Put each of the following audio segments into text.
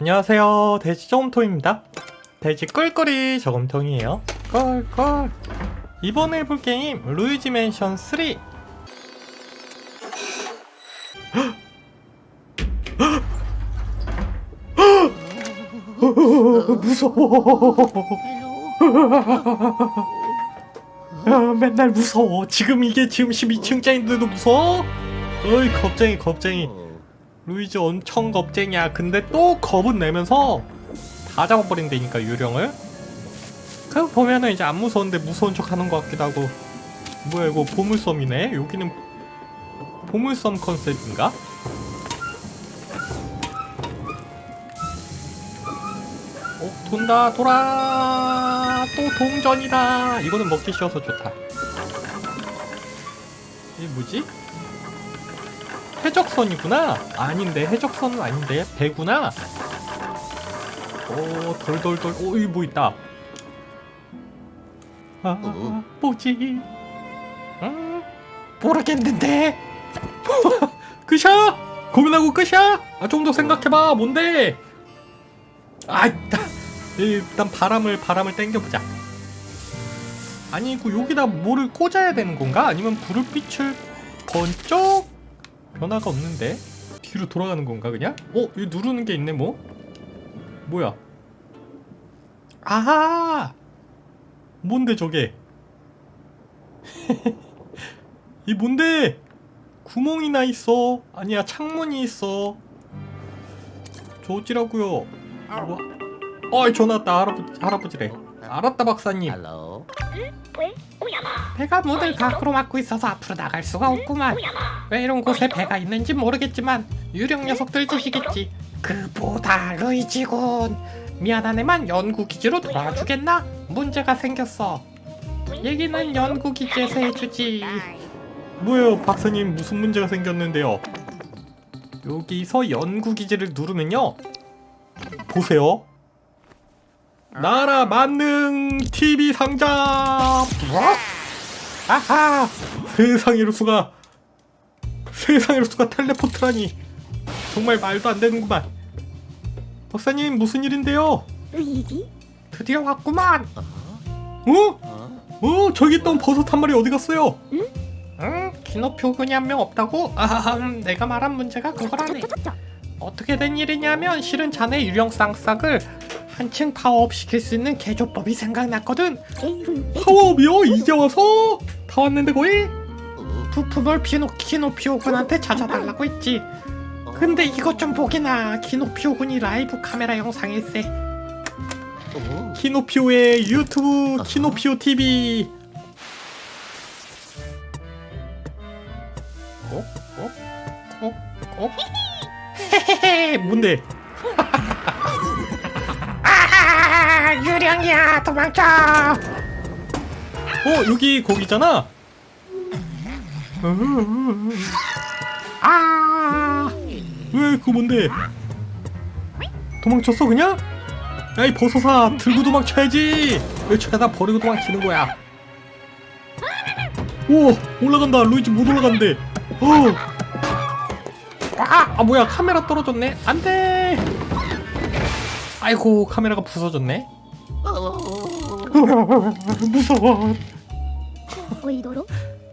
안녕하세요. 돼지 저금통입니다. 돼지 꿀꿀이 저금통이에요. 꿀꿀. 이번에 해볼 게임 루이지 맨션 3 무서워. 아, 맨날 무서워. 지금 이게 지금 12층짜리인데도 무서워? 어이 겁쟁이 겁쟁이 루이즈 엄청 겁쟁이야. 근데 또 겁은 내면서 다 잡아버린다니까 유령을. 그 보면은 이제 안 무서운데 무서운 척 하는 것 같기도 하고. 뭐야 이거 보물섬이네. 여기는 보물섬 컨셉인가? 어 돈다 돌아 또 동전이다. 이거는 먹기 쉬워서 좋다. 이게 뭐지? 해적선이구나. 아닌데 해적선은 아닌데 배구나. 오 돌돌돌 오 여기 뭐 있다. 아 어? 뭐지? 음 모르겠는데. 끝이야? 고민하고 끝이야? 아 좀 더 생각해봐. 뭔데? 아 일단 일단 바람을 바람을 땡겨보자. 아니고 여기다 뭐를 꽂아야 되는 건가? 아니면 불빛을 번쩍 변화가 없는데 뒤로 돌아가는 건가 그냥? 어? 여기 누르는 게 있네 뭐? 뭐야? 아하! 뭔데 저게? 이 뭔데? 구멍이 나 있어. 아니야 창문이 있어. 저 어찌라고요? 뭐? 어이 전화 왔다 할아버지, 할아버지래. 알았다 박사님. 헬로 배가 문을 밖으로 막고 있어서 앞으로 나갈 수가 없구만. 왜 이런 곳에 배가 있는지 모르겠지만 유령 녀석들 짓이겠지. 그보다 루이지군. 미안한 애만 연구 기지로 돌아주겠나? 문제가 생겼어. 얘기는 연구 기지에서 해주지. 뭐예요 박사님 무슨 문제가 생겼는데요? 여기서 연구 기지를 누르면요. 보세요. 나라 만능 TV 상자. 뭐? 아하! 세상에 루수가 세상에 루수가 텔레포트라니 정말 말도 안 되는구만. 박사님 무슨 일인데요? 드디어 왔구만. 어? 어 저기 있던 버섯 한 마리 어디 갔어요? 응? 키노표군이 한 명 없다고? 아하, 음, 내가 말한 문제가 그거라네. 어떻게 된 일이냐면 실은 자네 유령 쌍싹을 한층 파워업 시킬 수 있는 개조법이 생각났거든. 파워업이요? 이제 와서 다 왔는데 거의? 부품을 피노 키노피오 군한테 찾아달라고 했지. 근데 이것 좀 보기나 키노피오 군이 라이브 카메라 영상일세. 키노피오의 유튜브 키노피오 TV. 어? 어? 어? 어? 헤헤헤 뭔데? 아 유령이야 도망쳐. 어 여기 거기잖아. 아 왜 그거 뭔데? 도망쳤어 그냥? 야이 버섯아 들고 도망쳐야지. 왜 저기다 버리고 도망치는 거야? 오 올라간다 루이지 못 올라간대. 어. 아, 아 뭐야 카메라 떨어졌네. 안돼. 아이고 카메라가 부서졌네. 무서워.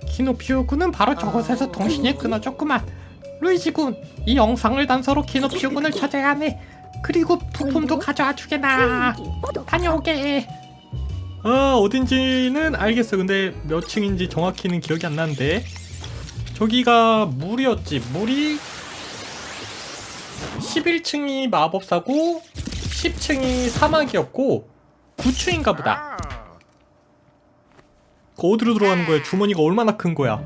키노피오군은 바로 저곳에서 통신이 끊어졌구만. 루이지군, 이 영상을 단서로 키노피오군을 찾아야 하네. 그리고 부품도 가져와 주게나. 다녀오게. 아 어딘지는 알겠어. 근데 몇 층인지 정확히는 기억이 안 나는데 저기가 물이었지. 물이 11층이 마법사고 10층이 사막이었고 9층인가 보다. 그 어디로 들어가는 거야? 주머니가 얼마나 큰 거야?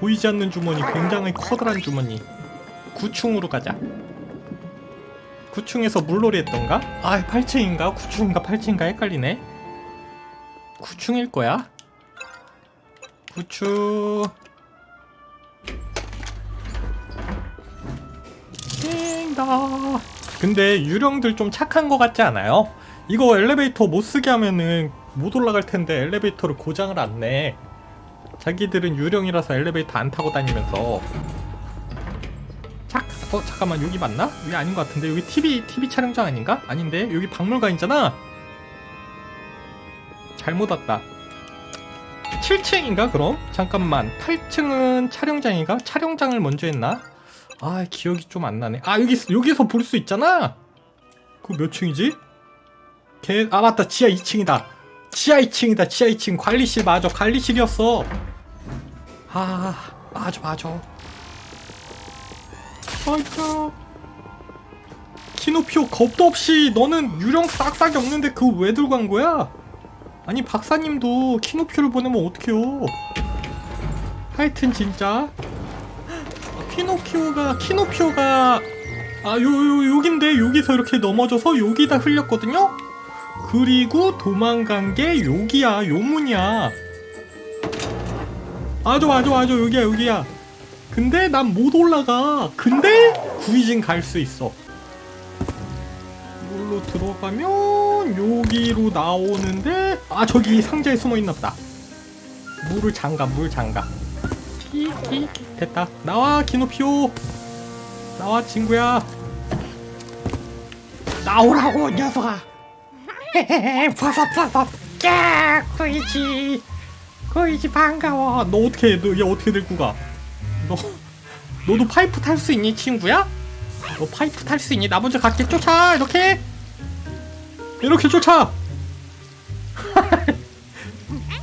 보이지 않는 주머니, 굉장히 커다란 주머니. 9층으로 가자. 9층에서 물놀이 했던가? 아, 8층인가? 9층인가 8층인가 헷갈리네. 9층일 거야? 9층. 띵다. 근데 유령들 좀 착한 거 같지 않아요? 이거 엘리베이터 못 쓰게 하면은 못 올라갈 텐데 엘리베이터를 고장을 안 내. 자기들은 유령이라서 엘리베이터 안 타고 다니면서 착 어 잠깐만 여기 맞나? 여기 아닌 것 같은데 여기 TV TV 촬영장 아닌가? 아닌데 여기 박물관이잖아. 잘못 왔다. 7층인가 그럼? 잠깐만 8층은 촬영장인가? 촬영장을 먼저 했나? 아 기억이 좀 안 나네. 아 여기 여기서 볼 수 있잖아. 그몇 층이지? 개, 아 맞다 지하 2층이다. 지하 2층이다. 지하 2층 관리실 맞아 관리실이었어. 아 맞아 맞아. 맞아. 키노피오 겁도 없이 너는 유령 싹싹이 없는데 그거 왜 들고 간 거야? 아니 박사님도 키노피오를 보내면 어떡해요? 하여튼 진짜 키노피오가 키노피오가 아 요 요 여긴데 여기서 이렇게 넘어져서 여기다 흘렸거든요. 그리고 도망간 게 여기야 요문이야. 맞아 맞아 맞아 여기야 여기야. 근데 난 못 올라가. 근데 구이진 갈 수 있어. 이걸로 들어가면 여기로 나오는데 아 저기 상자에 숨어 있나 보다. 물을 잠가 물 잠가. 끼끼 됐다. 나와 키노피오. 나와 친구야. 나오라고 녀석아 버섯 버섯 야 구이지 구이지 반가워 너 어떻게 해? 너 얘 어떻게 들고 가? 너 너도 파이프 탈 수 있니 친구야? 너 파이프 탈 수 있니? 나 먼저 갈게 쫓아 이렇게 이렇게 쫓아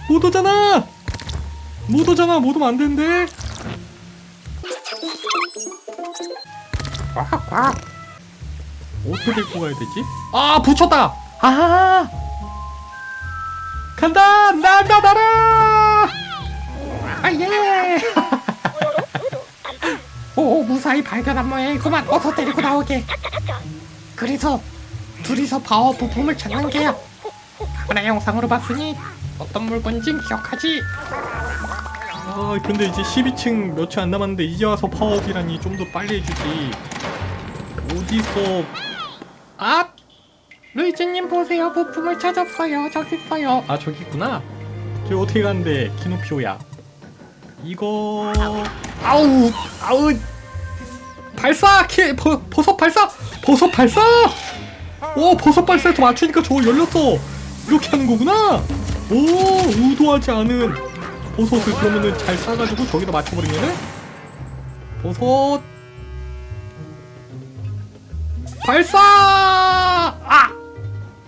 못 오잖아 못 오잖아 못 오면 안 되는데 꽉꽉 어떻게 들고 가야 되지? 아 붙였다 아 간다! 날다 날아 아 예! 오 무사히 발견한 모양이구만 어서 데리고 나오게. 그래서 둘이서 파워 부품을 찾는 게야. 카메라 영상으로 봤으니 어떤 물건인지 기억하지? 아 근데 이제 12층 며칠 안 남았는데 이제 와서 파워업이라니 좀 더 빨리 해주지. 어디서? 아 루이즈님 보세요. 부품을 찾았어요. 저기 있어요. 아 저기 있구나. 저기 어떻게 가는데? 키노피오야. 이거. 아우 아우. 발사! 키 버, 버섯 발사! 버섯 발사! 오 버섯 발사에서 맞추니까 저거 열렸어. 이렇게 하는 거구나. 오 의도하지 않은 버섯을 그러면은 잘 싸가지고 저기다 맞춰버리면은? 버섯 발사! 아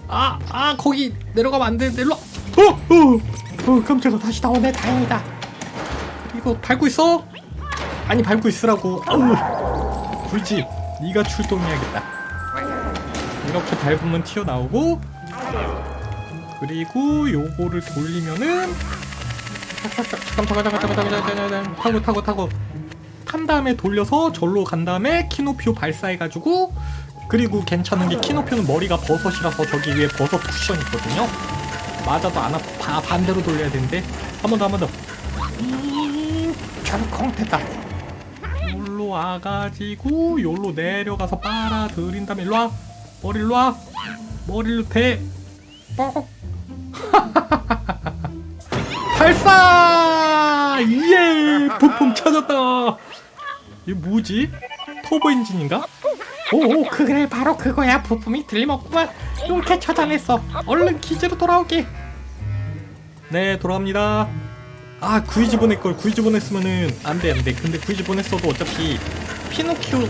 아, 아, 거기 내려가면 안 되는데, 일로 와. 어, 어, 어, 깜짝아, 다시 나오네, 다행이다. 이거 밟고 있어? 아니, 밟고 있으라고. 아우, 굴지, 네가 출동해야겠다. 이렇게 밟으면 튀어나오고, 그리고 요거를 돌리면은, 잠깐, 잠깐, 잠깐, 잠깐, 잠깐, 잠깐, 잠깐, 타고, 타고, 타고. 탄 다음에 돌려서 절로 간 다음에 키노피오 발사해가지고 그리고 괜찮은 게 키노피오는 머리가 버섯이라서 저기 위에 버섯 쿠션 있거든요. 맞아도 안 아파. 반대로 돌려야 되는데 한 번 더 한 번 더. 음, 철컹 됐다. 여기로 와가지고 여기로 내려가서 빨아들인 다음에 일로 와. 머리 일로 와. 머리로 대. 뻑. 발사! 예! 부품 찾았다. 이게 뭐지? 터보 엔진인가? 오 그래 바로 그거야. 부품이 들림없구만. 이렇게 찾아냈어 얼른 기지로 돌아오게. 네 돌아갑니다. 아 구이지 보낼 걸. 구이지 보냈으면은 안돼 안돼. 근데 구이지 보냈어도 어차피 피노키오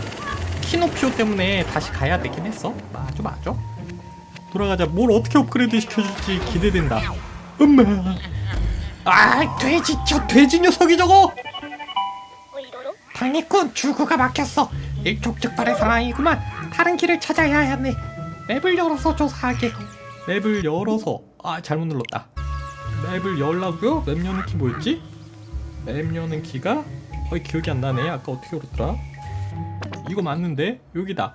키노피오 때문에 다시 가야 되긴 했어. 맞아 맞아 돌아가자. 뭘 어떻게 업그레이드 시켜줄지 기대된다. 엄마 아 돼지 저 돼지 녀석이 저거! 당리꾼 출구가 막혔어 일촉즉발의 상황이구만. 다른 길을 찾아야 하네. 맵을 열어서 조사하게. 맵을 열어서. 아 잘못 눌렀다. 맵을 열라고요? 맵 여는 키 뭐였지? 맵 여는 키가 거의 기억이 안 나네. 아까 어떻게 열었더라? 이거 맞는데? 여기다.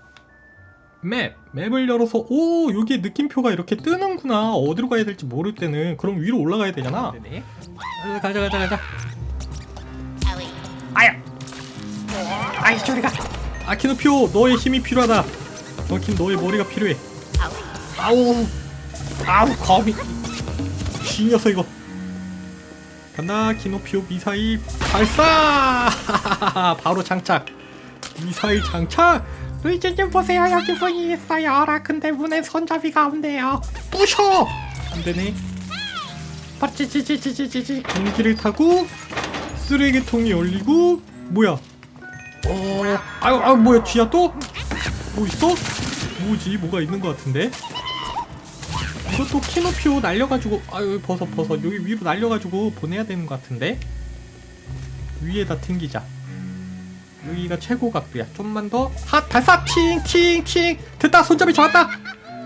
맵. 맵을 열어서. 오 여기 느낌표가 이렇게 뜨는구나. 어디로 가야 될지 모를 때는 그럼 위로 올라가야 되잖아. 아, 가자 가자 가자. 아야. 아이 저리 가 아키노피오 너의 힘이 필요하다. 너긴 너의 머리가 필요해. 아우 아우 거미 쥐 녀석 이거. 간다 키노피오 미사일 발사! 바로 장착. 미사일 장착! 루이지님 보세요 여기 문이 있어요. 라 근데 문에 손잡이가 없네요. 부셔! 안되네. 빠찌찌찌찌찌찌 전기를 타고 쓰레기통이 열리고 뭐야? 어 아유 아유 뭐야 쥐야 또? 뭐 있어? 뭐지? 뭐가 있는 것 같은데? 이것도 키노피오 날려가지고 아유 버섯 버섯 여기 위로 날려가지고 보내야 되는 것 같은데? 위에다 튕기자. 여기가 최고 각도야. 좀만 더 핫! 발사! 팅 팅 팅! 됐다! 손잡이 잡았다!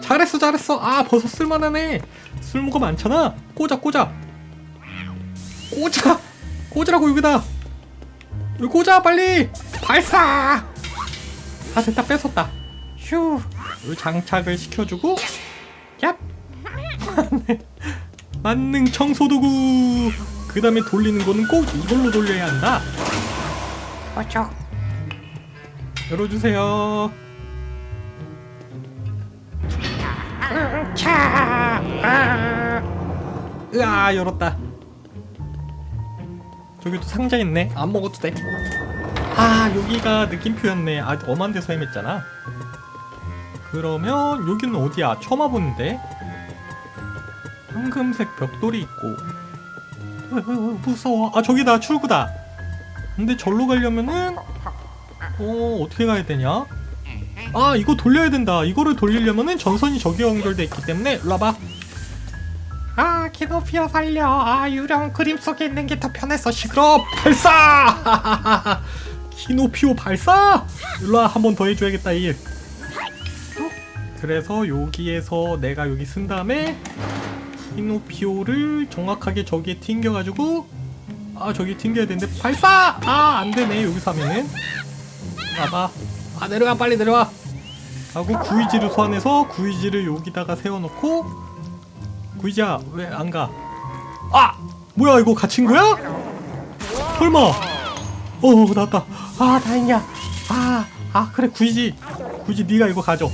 잘했어 잘했어. 아 버섯 쓸만하네. 쓸모가 많잖아. 꽂아 꽂아. 꽂아! 꽂으라고 여기다 여기 꽂아 빨리! 발사! 아 됐다 뺏었다. 휴 여기 장착을 시켜주고 얍! 만능 청소도구! 그 다음에 돌리는 거는 꼭 이걸로 돌려야 한다. 어쩍 열어주세요. 차! 아. 으아 열었다 저기 또 상자 있네. 안 먹어도 돼아 여기가 느낌표였네. 아 엄한 데서 헤맸잖아. 그러면 여기는 어디야? 처음 와보는데? 황금색 벽돌이 있고. 으, 무서워. 아 저기다. 출구다. 근데 절로 가려면은 어 어떻게 가야 되냐? 아 이거 돌려야 된다. 이거를 돌리려면은 전선이 저기 연결돼 있기 때문에 일로 와봐. 아 키노피오 살려. 아 유령 그림 속에 있는 게 더 편해서 시끄러. 발사! 키노피오 발사! 일로와 한 번 더 해줘야겠다 일. 그래서 여기에서 내가 여기 쓴 다음에 키노피오를 정확하게 저기에 튕겨가지고 아 저기 튕겨야 되는데 발사! 아 안되네 여기서 하면은. 봐봐. 아 내려가 빨리 내려와. 하고 구이지를 소환해서 구이지를 여기다가 세워놓고 구이지야 왜 안 가? 아! 뭐야 이거 갇힌 거야? 설마. 어 나왔다. 아 다행이야. 아, 아 그래 구이지. 구이지 네가 이거 가져.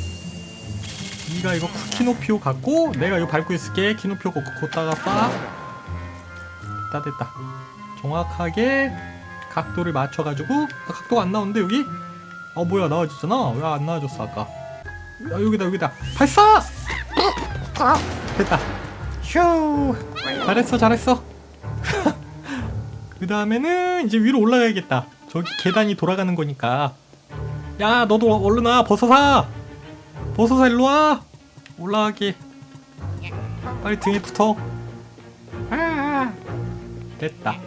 네가 이거 키노피오 갖고 내가 이거 밟고 있을게. 키노피오 걷- 걷다가 쏴 됐다 됐다. 정확하게 각도를 맞춰가지고. 아, 각도가 안 나오는데 여기? 아 뭐야 나와졌잖아. 왜 안 나와줬어 아까. 야 여기다 여기다. 발사! 됐다 휴 잘했어 잘했어. 그 다음에는 이제 위로 올라가야겠다. 저기 계단이 돌아가는 거니까. 야 너도 얼른 와 버섯아 버섯아 일로 와. 올라가게. 빨리 등에 붙어. 아 됐다.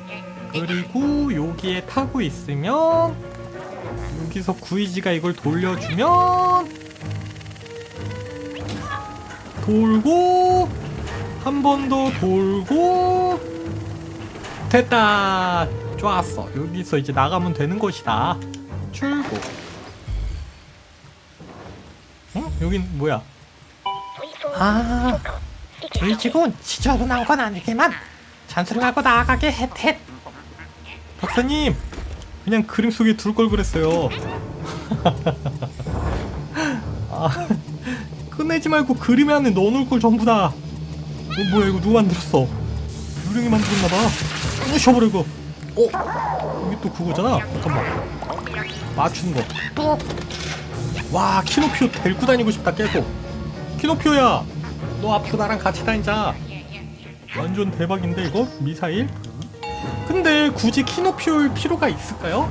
그리고 여기에 타고 있으면 여기서 구이지가 이걸 돌려주면 돌고 한 번 더 돌고 됐다. 좋았어. 여기서 이제 나가면 되는 것이다. 출고. 응? 여긴 뭐야? 아, 루이지군 지저로 나온 건 아니지만 잔소리 하고 나아가게 헷헷 박사님 그냥 그림 속에 둘 걸 그랬어요. 아, 끝내지 말고 그림 안에 넣어놓을 걸 전부 다 어, 뭐야 이거 누가 만들었어? 유령이 만들었나봐. 부셔버려 이거. 어? 여기 또 그거잖아. 잠깐만. 맞추는 거와 키노피오 데리고 다니고 싶다 계속 키노피오야 너 앞으로 나랑 같이 다니자. 완전 대박인데 이거? 미사일? 근데 굳이 키노피오일 필요가 있을까요?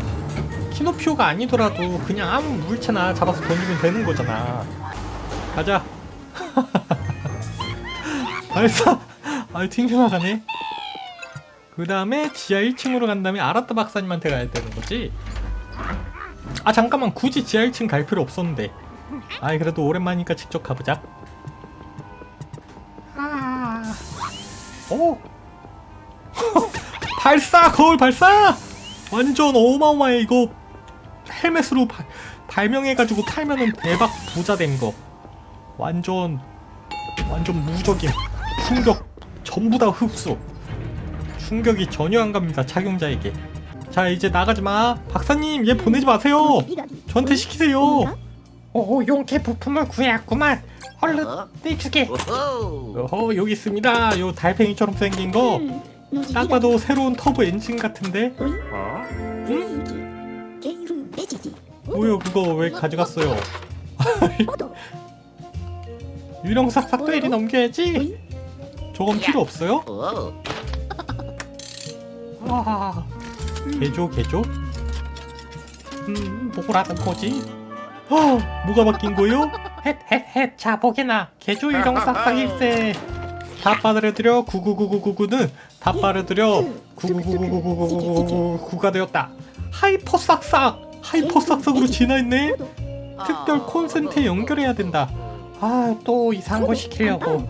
키노피오가 아니더라도 그냥 아무 물체나 잡아서 던지면 되는 거잖아. 가자. 발사. 아, 튕겨 나가네. 그 다음에 지하 1층으로 간 다음에 아라타 박사님한테 가야 되는 거지. 아 잠깐만 굳이 지하 1층 갈 필요 없었는데. 아이 그래도 오랜만이니까 직접 가보자. 아 오. 발사 거울 발사 완전 어마어마해 이거 헬멧으로 바- 발명해가지고 팔면은 대박 부자 된거 완전 완전 무적임 충격 전부 다 흡수 충격이 전혀 안 갑니다 착용자에게 자 이제 나가지 마 박사님 얘 보내지 마세요 저한테 시키세요 오 용케 부품을 구해왔구만 얼른 내주게 어허 여기 있습니다 요 달팽이처럼 생긴 거 딱 봐도 새로운 터보 엔진 같은데 응? 뭐요 그거 왜 가져갔어요? 유령 싹싹도 이리 넘겨야지. 저건 필요 없어요? 아, 개조 개조? 음, 뭐라는 거지? 아, 뭐가 바뀐 거요? 헷헷헷 자 보게나 개조 유령 싹싹일세. 다 빠르들여 999999는 다 빠르들여 99999999가 되었다. 하이퍼 싹싹 하이퍼 싹싹으로 진화했네. 특별 콘센트에 연결해야 된다. 아 또 이상한 거 시키려고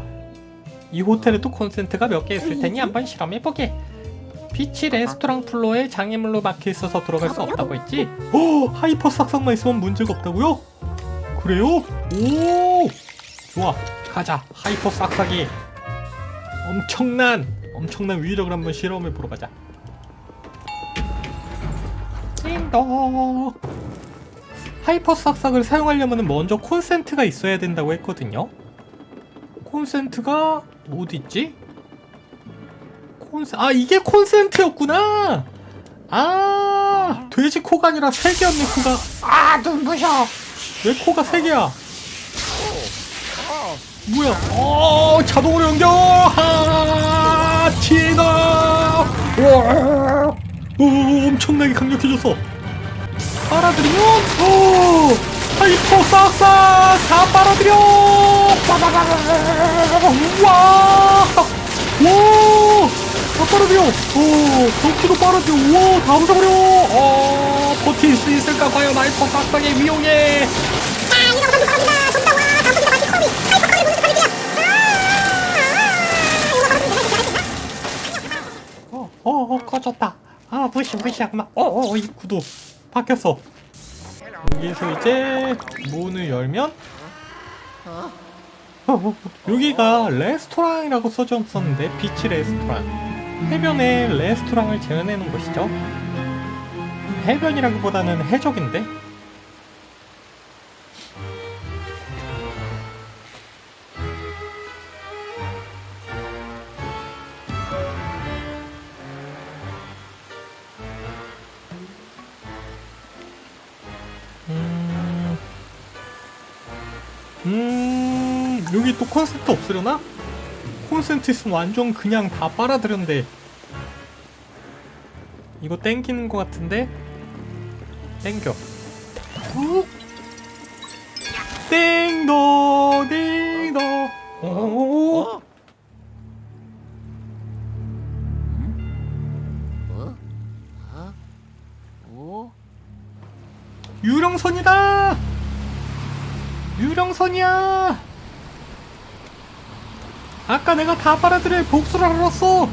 이 호텔에 또 콘센트가 몇 개 있을 테니 한번 실험해보게. 비치 레스토랑 플로어에 장애물로 막혀 있어서 들어갈 수 없다고 했지? 오! 하이퍼 싹싹만 있으면 문제가 없다고요? 그래요? 오! 좋아. 가자. 하이퍼 싹싹이. 엄청난, 엄청난 위력을 한번 실험해 보러 가자. 띵동. 하이퍼 싹싹을 사용하려면 먼저 콘센트가 있어야 된다고 했거든요. 콘센트가 어디 있지? 콘센 아 이게 콘센트였구나. 아 돼지 코가 아니라 세 개였네 코가. 아 눈부셔 왜 코가 세 개야? 뭐야? 어 자동으로 연결. 하 티나. 와. 오 엄청나게 강력해졌어. 빨아들이면 오하 이퍼 싹싹 다 빨아들여. 와. 와! 다 빨아들여! 오, 덕후도 빨아들여! 우와, 다 부숴버려! 어, 버틸 수 있을까, 과연 하이퍼 싹싹의 위용에! 어, 어, 어, 꺼졌다. 아, 무시, 무시하구만. 어, 어, 입구도 바뀌었어. 여기에서 이제 문을 열면 어, 어, 여기가 레스토랑이라고 써져 있었는데 비치 레스토랑. 해변에 레스토랑을 재현해놓은 것이죠. 해변이라기보다는 해적인데 콘센트 없으려나? 콘센트 있으면 완전 그냥 다 빨아들였는데. 이거 땡기는 것 같은데? 땡겨. 후. 땡도, 땡도. 오. 유령선이다! 유령선이야! 아까 내가 다 빨아들여 복수를 하렀어!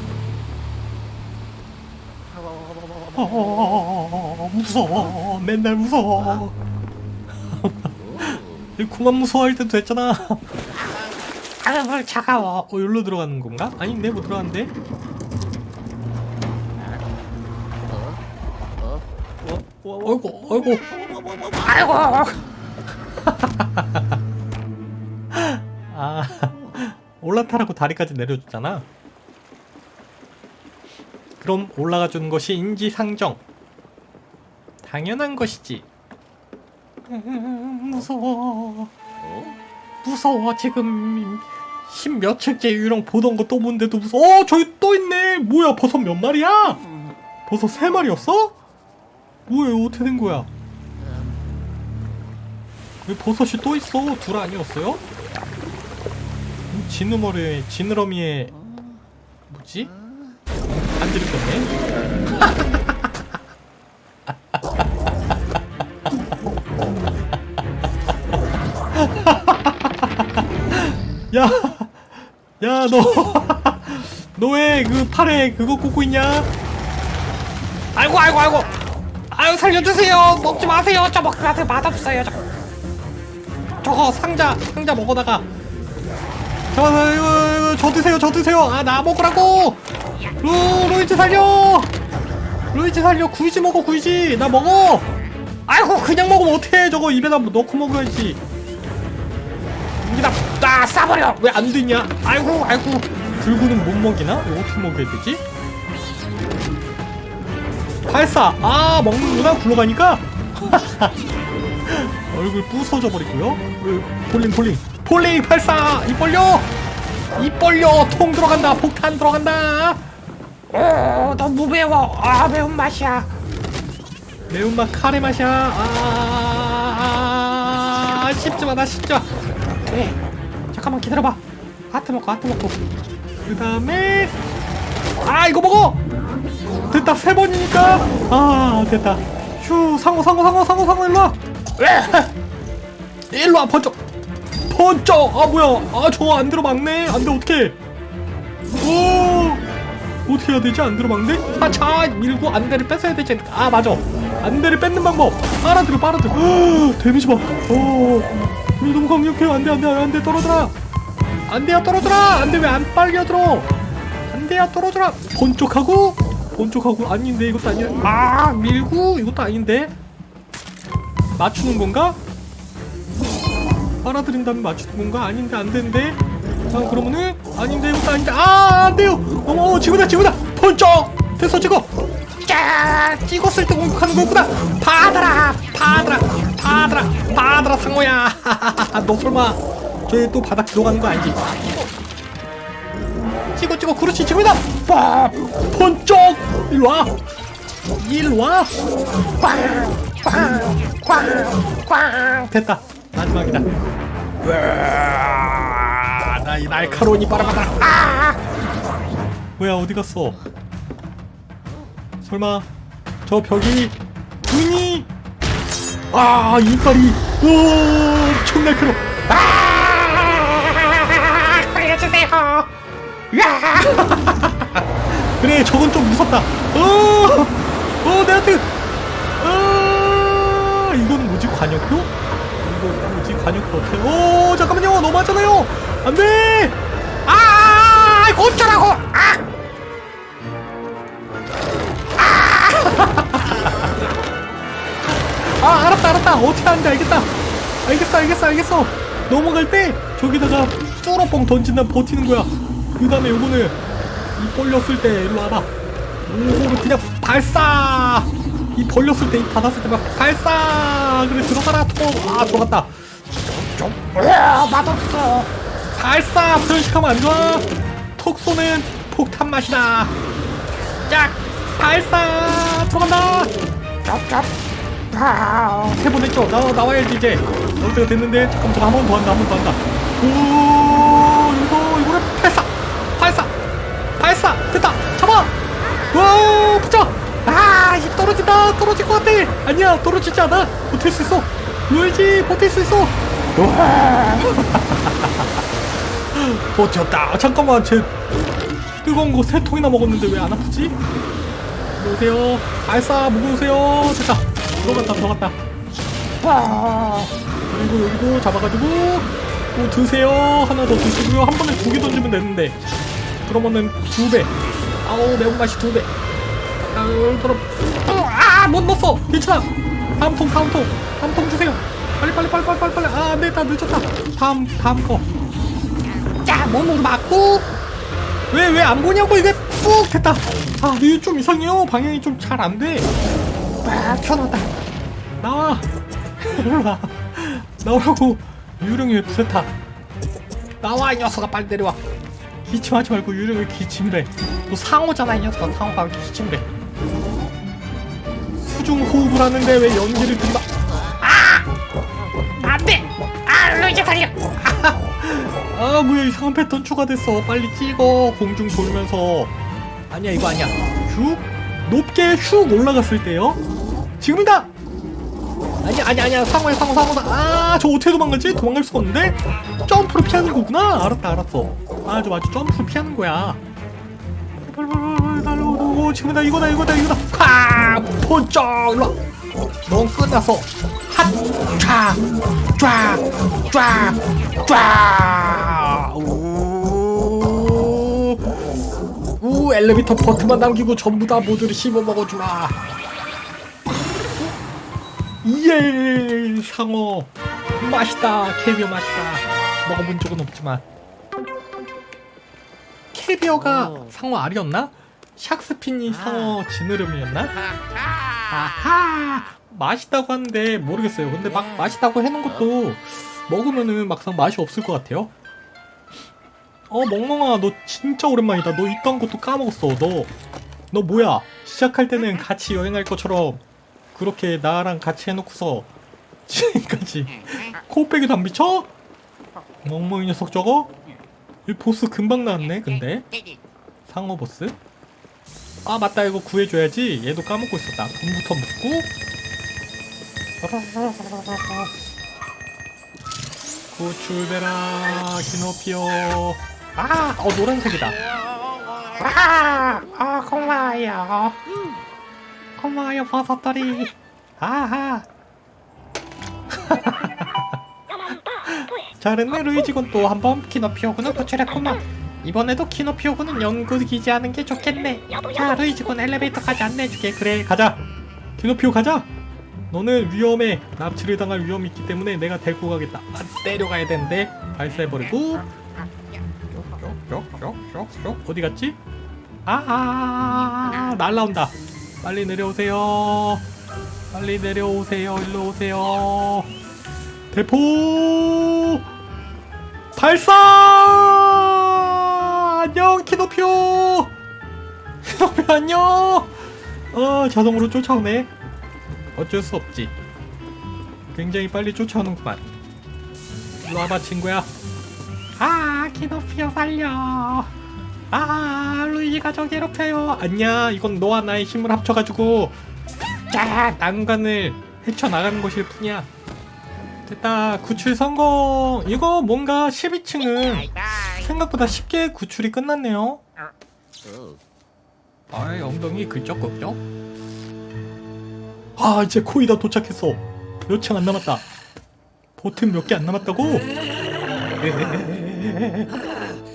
어, 무서워. 맨날 무서워. 그만 무서워할 때도 됐잖아. 아유 차가워 어, 여기로 들어가는 건가? 아닌데, 못 들어갔는데? 어, 어이구, 어이구. 아이고 올라타라고 다리까지 내려줬잖아. 그럼 올라가 주는 것이 인지상정. 당연한 것이지. 음, 무서워. 무서워. 지금 십몇 층째 유령 보던 거 또 본데도 무서워. 어, 저기 또 있네. 뭐야, 버섯 몇 마리야? 버섯 세 마리였어? 뭐야, 어떻게 된 거야? 왜 버섯이 또 있어? 둘 아니었어요? 음, 지느머리에 지느러미에 뭐지? 안 들켰네. 야, 야, 너, 너 왜 그 팔에 그거 꽂고 있냐? 아이고 아이고 아이고 아유 살려주세요 먹지 마세요 저 먹지 마세요 맛없어요 저. 저거 상자 상자 먹어다가 저 이거, 이거 저 드세요 저 드세요. 아 나 먹으라고! 루 루이지 살려! 루이지 살려 구이지 먹어 구이지. 나 먹어! 아이고 그냥 먹으면 어떡해 저거. 입에다 뭐 넣고 먹어야지. 여기다 나 싸버려! 왜안 되냐? 아이고 아이고. 들고는 못 먹이나? 이거 어떻게 먹어야 되지? 발사 아 먹는구나 굴러가니까? 얼굴 부서져 버리고요. 어, 볼링 볼링 볼링 발사 입 벌려! 입 벌려! 통 들어간다 폭탄 들어간다! 오 너무 매워. 아 매운맛이야. 매운맛 카레 맛이야. 아, 아 씹지마 나 씹지마. 네 잠깐만 기다려봐. 하트 먹고 하트 먹고. 그 다음에 아 이거 먹어! 됐다 세 번이니까. 아 됐다. 휴 상어 상어 상어 상어 상어 일로와. 일로와 번쩍 번쩍! 아 뭐야. 아저안 들어막네. 안돼 어떡해. 오! 어떻게 해야 되지? 안 들어막네? 아차 밀고 안대를 뺏어야 되지? 아 맞아. 안대를 뺏는 방법. 빨아들여 빨아들여. 헉, 데미지 봐오 이거 너무 강력해요 안돼 안돼 안돼. 떨어져라. 안돼야 떨어져라. 안돼 왜 안 빨려들어? 안돼야 떨어져라. 번쩍하고 번쩍하고. 아닌데 이것도 아니야. 아 밀고 이것도 아닌데. 맞추는 건가 빨아들인 다음에 맞추는 건가 아닌데 안 되는데? 자 그러면은 아닌데 이것도 아닌데 아 안돼요! 어머 지금이다 지금이다! 번쩍! 됐어 찍어! 짜 찍었을 때 공격하는 거였구나! 받아라! 받아라! 받아라! 받아라 상호야! 너 설마 쟤또 바닥 들어가는 거 아니지? 찍어 찍어! 그렇지 지금이다! 빠 번쩍! 일로와! 일로와! 꽝꽝꽝꽝! 됐다 마지막이다. 으아, 나이 날카로운 이빨을 받아. 아! 뭐야 어디 갔어? 설마 저 벽이 눈이? 아 이빨이. 오 엄청 날카로워. 아! 살려주세요. 그래 저건 좀 무섭다. 어, 어 내한테 아 이거는 뭐지 관역표? 이거 뭐지 관역표 어떻게 오 잠깐만요. 너무 하잖아요. 안돼! 아 이거 어쩌라고! 아! 아! 알았다 알았다. 어떻게 하는지 알겠다. 알겠어 알겠어 알겠어. 넘어갈 때 저기다가 쭈러뻥 던진 다음 버티는 거야. 그 다음에 요거는 이 벌렸을 때 일로 와봐. 요거를 그냥 발사 이 벌렸을 때 이 닫았을 때 막 발사! 그래 들어가라 톡아 들어갔다 으아, 맛없어. 발사! 표현식하면 안 좋아. 톡 쏘는 폭탄 맛이다. 짝 발사! 들어간다. 아세번 했죠? 나, 나와야지 이제. 나올 때가 됐는데 잠깐 한번 더 한다 한 번 더 한다. 오 이거 이거를 발사! 발사! 발사! 됐다! 잡아! 와아 이제 떨어진다 떨어질 것 같아. 아니야 떨어지지 않아. 버틸 수 있어. 루이지 버틸 수 있어. 와. 버텼다. 아, 잠깐만 쟤 뜨거운 거 세 통이나 먹었는데 왜 안 아프지? 오세요? 발사 무거우세요. 됐다. 들어갔다 들어갔다. 아, 그리고 여기도 잡아가지고. 또 드세요. 하나 더 드시고요. 한 번에 두 개 던지면 되는데. 그러면은 두배. 아우 매운맛이 두배 그럼 아못 넣었어. 괜찮아. 다음 통 다음 통. 다음 통 주세요. 빨리 빨리 빨리 빨리 빨리 빨리. 아 안돼. 다 늦었다. 다음 다음 거 자 몸으로 맞고. 왜 왜 안 보냐고? 이게 ปุ๊ 됐다. 아 이거 좀 이상해요. 방향이 좀 잘 안돼. 아 켜놨다. 나와 일로 와 나오라고. 유령이 왜 부세타. 나와 이 녀석아. 빨리 내려와. 기침하지 말고 유령이 왜 기침이래 너 상어잖아 이 녀석아. 상어가 왜 기침이래 수중 호흡을 하는데 왜 연기를 들이마 안돼 아 루이지 살려! 아 뭐야 이상한 패턴 추가됐어. 빨리 찍어. 공중 돌면서. 아니야 이거 아니야. 슉! 높게 슉 올라갔을 때요. 지금이다! 아니야 아니야 아니야. 상어야 상어 상어다 아저 어떻게 도망가지? 도망갈 수가 없는데? 점프로 피하는 거구나. 알았다 알았어. 아 저 맞아 점프로 피하는 거야 지금이다. 이거다 이거다 이거다. 콱 번쩍 일로와. 넌 끝났어 핫쫙쫙쫙쫙. 우, 우 엘리베이터 버튼만 남기고 전부 다 모두를 씹어 먹어주라 예 상어. 맛있다. 캐비어 맛있다. 먹어본 적은 없지만. 캐비어가 상어 알이었나? 샥스핀이 상어 지느러미였나? 아하. 맛있다고 하는데 모르겠어요. 근데 막 맛있다고 해놓은 것도 먹으면은 막상 맛이 없을 것 같아요. 어 멍멍아 너 진짜 오랜만이다. 너 있던 것도 까먹었어. 너 너 뭐야? 시작할 때는 같이 여행할 것처럼 그렇게 나랑 같이 해놓고서 지금까지 코빼기도 안 비쳐? 멍멍이 녀석 저거? 이 보스 금방 나왔네 근데. 상어 보스 아 맞다. 이거 구해줘야지. 얘도 까먹고 있었다. 돈부터 묻고. 구출베라 키노피오. 아어 노란색이다. 와, 아 고마워요. 고마워요 버섯돌이. 아하. 잘했네 루이지군. 또 한번 키노피오군을 구출했구만. 이번에도 키노피오군은 연구기지 하는 게 좋겠네. 자, 루이지군 엘리베이터까지 안내해주게. 그래 가자. 키노피오 가자. 너는 위험해. 납치를 당할 위험이 있기 때문에 내가 데리고 가겠다. 아, 내려가야 되는데. 발사해버리고. 어디 갔지? 아 날라온다. 빨리 내려오세요. 빨리 내려오세요. 일로 오세요. 대포! 발사 안녕 키노피오. 키노피오 안녕. 어 자동으로 쫓아오네. 어쩔 수 없지. 굉장히 빨리 쫓아오는구만. 일로 와봐 친구야. 아, 키노피오 살려. 아 루이지가 저 괴롭혀요. 아니야 이건 너와 나의 힘을 합쳐가지고 자 난간을 헤쳐나가는 것일 뿐이야. 됐다. 구출 성공. 이거 뭔가 12층은 생각보다 쉽게 구출이 끝났네요. 아이 엉덩이 긁적긁적 아 이제 거의 다 도착했어. 몇 층 안 남았다. 버튼 몇개 안 남았다고?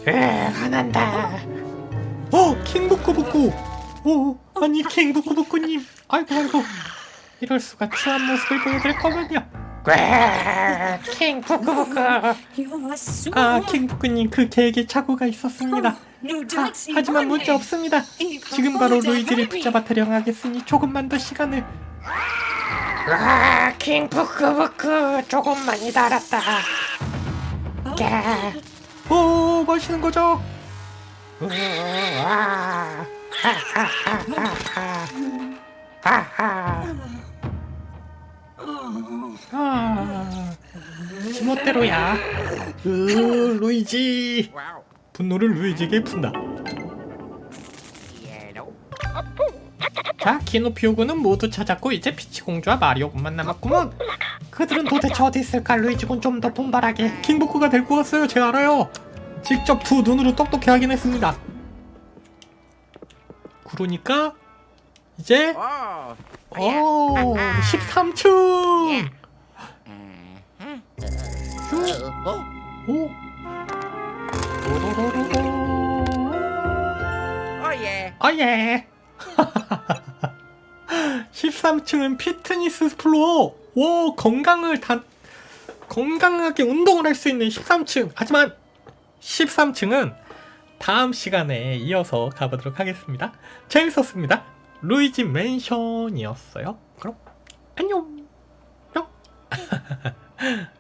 에, 화난다. 어 킹부꾸부꾸 어 아니 킹부꾸부꾸님. 아이고 아이고. 이럴 수가 추한 모습을 보여드릴 거면요. 꽤, 킹 부끄부끄. 아 킹부꾸님 그 계획에 착오가 있었습니다 아, 하지만 문제 없습니다 지금 바로 루이지를 붙잡아 대령하겠으니 조금만 더 시간을 아, 킹 부끄부끄. 조금만 기다렸다. 야, 오 마시는 거죠 우와. 하하하하하. 하하. 아 지멋대로야. 으 루이지. 분노를 루이지에게 푼다. 자 키노피오군은 모두 찾았고 이제 피치 공주와 마리오군만 남았구먼. 그들은 도대체 어디 있을까? 루이지군 좀 더 분발하게. 킹부크가 데리고 갔어요 제가 알아요. 직접 두 눈으로 똑똑히 확인했습니다. 그러니까 이제 어 13층. 오. 아예. 13층은 피트니스 플로어. 오 건강을 다 건강하게 운동을 할 수 있는 13층. 하지만 13층은 다음 시간에 이어서 가보도록 하겠습니다. 재밌었습니다 루이지 맨션이었어요. 그럼 안녕. 뿅